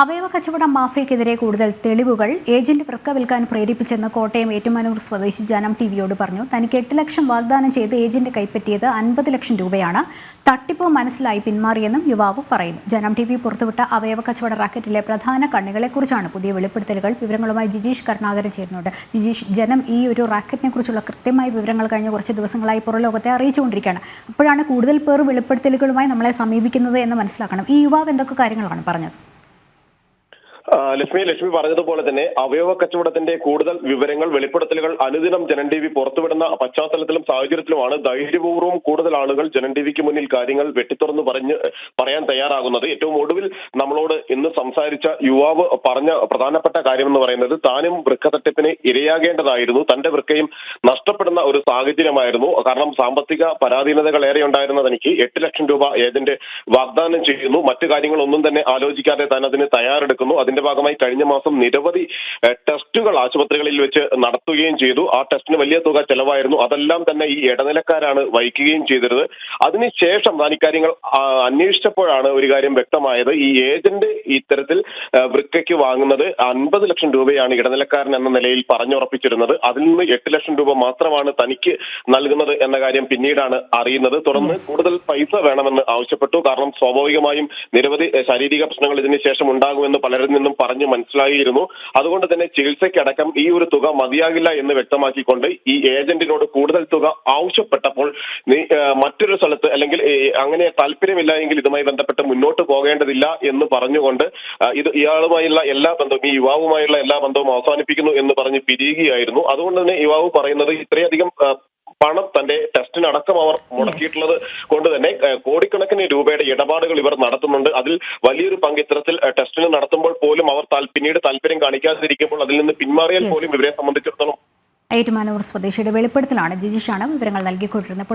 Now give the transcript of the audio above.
അവയവ കച്ചവട മാഫിയക്കെതിരെ കൂടുതൽ തെളിവുകൾ ഏജന്റ് വൃക്ക വിൽക്കാൻ പ്രേരിപ്പിച്ചെന്ന് കോട്ടയം ഏറ്റുമാനൂർ സ്വദേശി ജനം ടി വിയോട് പറഞ്ഞു. തനിക്ക് എട്ട് ലക്ഷം വാഗ്ദാനം ചെയ്ത് ഏജന്റ് കൈപ്പറ്റിയത് അൻപത് ലക്ഷം രൂപയാണ്. തട്ടിപ്പ് മനസ്സിലായി പിന്മാറിയെന്നും യുവാവ് പറയുന്നു. ജനം ടി വി പുറത്തുവിട്ട അവയവ കച്ചവട റാക്കറ്റിലെ പ്രധാന കണ്ണികളെക്കുറിച്ചാണ് പുതിയ വെളിപ്പെടുത്തലുകൾ. വിവരങ്ങളുമായി ജിജീഷ് കരുണാകരൻ ചേരുന്നുണ്ട്. ജിജീഷ് ജനം ഈ ഒരു റാക്കറ്റിനെ കുറിച്ചുള്ള കൃത്യമായ വിവരങ്ങൾ കഴിഞ്ഞ കുറച്ച് ദിവസങ്ങളായി പുറലോകത്തെ അറിയിച്ചുകൊണ്ടിരിക്കുകയാണ്. അപ്പോഴാണ് കൂടുതൽ പേർ വെളിപ്പെടുത്തലുകളുമായി നമ്മളെ സമീപിക്കുന്നത് എന്ന് മനസ്സിലാക്കണം. ഈ യുവാവ് എന്തൊക്കെ കാര്യങ്ങളാണ് പറഞ്ഞത്? ലക്ഷ്മി ലക്ഷ്മി പറഞ്ഞതുപോലെ തന്നെ അവയവ കച്ചവടത്തിന്റെ കൂടുതൽ വിവരങ്ങൾ വെളിപ്പെടുത്തലുകൾ അനുദിനം ജനൻ ടി വി പുറത്തുവിടുന്ന പശ്ചാത്തലത്തിലും സാഹചര്യത്തിലുമാണ് ധൈര്യപൂർവം കൂടുതൽ ആളുകൾ ജനൻ ടി വിക്ക് മുന്നിൽ കാര്യങ്ങൾ വെട്ടിത്തുറന്ന് പറഞ്ഞ് പറയാൻ തയ്യാറാകുന്നത്. ഏറ്റവും ഒടുവിൽ നമ്മളോട് ഇന്ന് സംസാരിച്ച യുവാവ് പറഞ്ഞ പ്രധാനപ്പെട്ട കാര്യം എന്ന് പറയുന്നത് താനും വൃക്ക തട്ടിപ്പിന് ഇരയാകേണ്ടതായിരുന്നു. തന്റെ വൃക്കയും നഷ്ടപ്പെടുന്ന ഒരു സാഹചര്യമായിരുന്നു. കാരണം സാമ്പത്തിക പരാധീനതകൾ ഏറെ ഉണ്ടായിരുന്ന തനിക്ക് എട്ട് ലക്ഷം രൂപ ഏജന്റ് വാഗ്ദാനം ചെയ്യുന്നു. മറ്റു കാര്യങ്ങളൊന്നും തന്നെ ആലോചിക്കാതെ താൻ അതിന് തയ്യാറെടുക്കുന്നു. അതിന്റെ ഭാഗമായി കഴിഞ്ഞ മാസം നിരവധി ടെസ്റ്റുകൾ ആശുപത്രികളിൽ വെച്ച് നടത്തുകയും ചെയ്തു. ആ ടെസ്റ്റിന് വലിയ തുക ചെലവായിരുന്നു. അതെല്ലാം തന്നെ ഈ ഇടനിലക്കാരാണ് വഹിക്കുകയും ചെയ്തിരുന്നത്. അതിനുശേഷം താൻ ഇക്കാര്യങ്ങൾ അന്വേഷിച്ചപ്പോഴാണ് ഒരു കാര്യം വ്യക്തമായത്. ഈ ഏജന്റ് ഇത്തരത്തിൽ വൃക്കയ്ക്ക് വാങ്ങുന്നത് അൻപത് ലക്ഷം രൂപയാണ് ഇടനിലക്കാരൻ എന്ന നിലയിൽ പറഞ്ഞുറപ്പിച്ചിരുന്നത്. അതിൽ നിന്ന് എട്ട് ലക്ഷം രൂപ മാത്രമാണ് തനിക്ക് നൽകുന്നത് എന്ന കാര്യം പിന്നീടാണ് അറിയുന്നത്. തുടർന്ന് കൂടുതൽ പൈസ വേണമെന്ന് ആവശ്യപ്പെട്ടു. കാരണം സ്വാഭാവികമായും നിരവധി ശാരീരിക പ്രശ്നങ്ങൾ ഇതിന് ശേഷം ഉണ്ടാകുമെന്ന് പലരിൽ നിന്നും പറഞ്ഞു മനസ്സിലാക്കിയിരുന്നു അതുകൊണ്ട് തന്നെ ചികിത്സയ്ക്കടക്കം ഈ ഒരു തുക മതിയാകില്ല എന്ന് വ്യക്തമാക്കിക്കൊണ്ട് ഈ ഏജന്റിനോട് കൂടുതൽ തുക ആവശ്യപ്പെട്ടപ്പോൾ മറ്റൊരു സ്ഥലത്ത് അല്ലെങ്കിൽ അങ്ങനെ താല്പര്യമില്ല എങ്കിൽ ഇതുമായി ബന്ധപ്പെട്ട് മുന്നോട്ട് പോകേണ്ടതില്ല എന്ന് പറഞ്ഞുകൊണ്ട് ഇത് ഇയാളുമായുള്ള എല്ലാ ബന്ധവും ഈ യുവാവുമായുള്ള എല്ലാ ബന്ധവും അവസാനിപ്പിക്കുന്നു എന്ന് പറഞ്ഞ് പിരിയുകയായിരുന്നു. അതുകൊണ്ട് തന്നെ യുവാവ് പറയുന്നത് ഇത്രയധികം പണം തന്റെ ടെസ്റ്റിനടക്കം അവർ മുടക്കിയിട്ടുള്ളത് കൊണ്ട് തന്നെ കോടിക്കണക്കിന് രൂപയുടെ ഇടപാടുകൾ ഇവർ നടത്തുന്നുണ്ട്. അതിൽ വലിയൊരു പങ്ക് ഇത്തരത്തിൽ ടെസ്റ്റിന് നടത്തുമ്പോൾ പോലും അവർ പിന്നീട് താല്പര്യം കാണിക്കാതിരിക്കുമ്പോൾ അതിൽ നിന്ന് പിന്മാറിയാൽ പോലും ഇവരെ സംബന്ധിച്ചിടത്തോളം. ഏറ്റുമാനൂർ സ്വദേശിയുടെ വെളിപ്പെടുത്തലാണ് ജിജിഷാണ് വിവരങ്ങൾ നൽകിക്കൊണ്ടിരുന്നത്.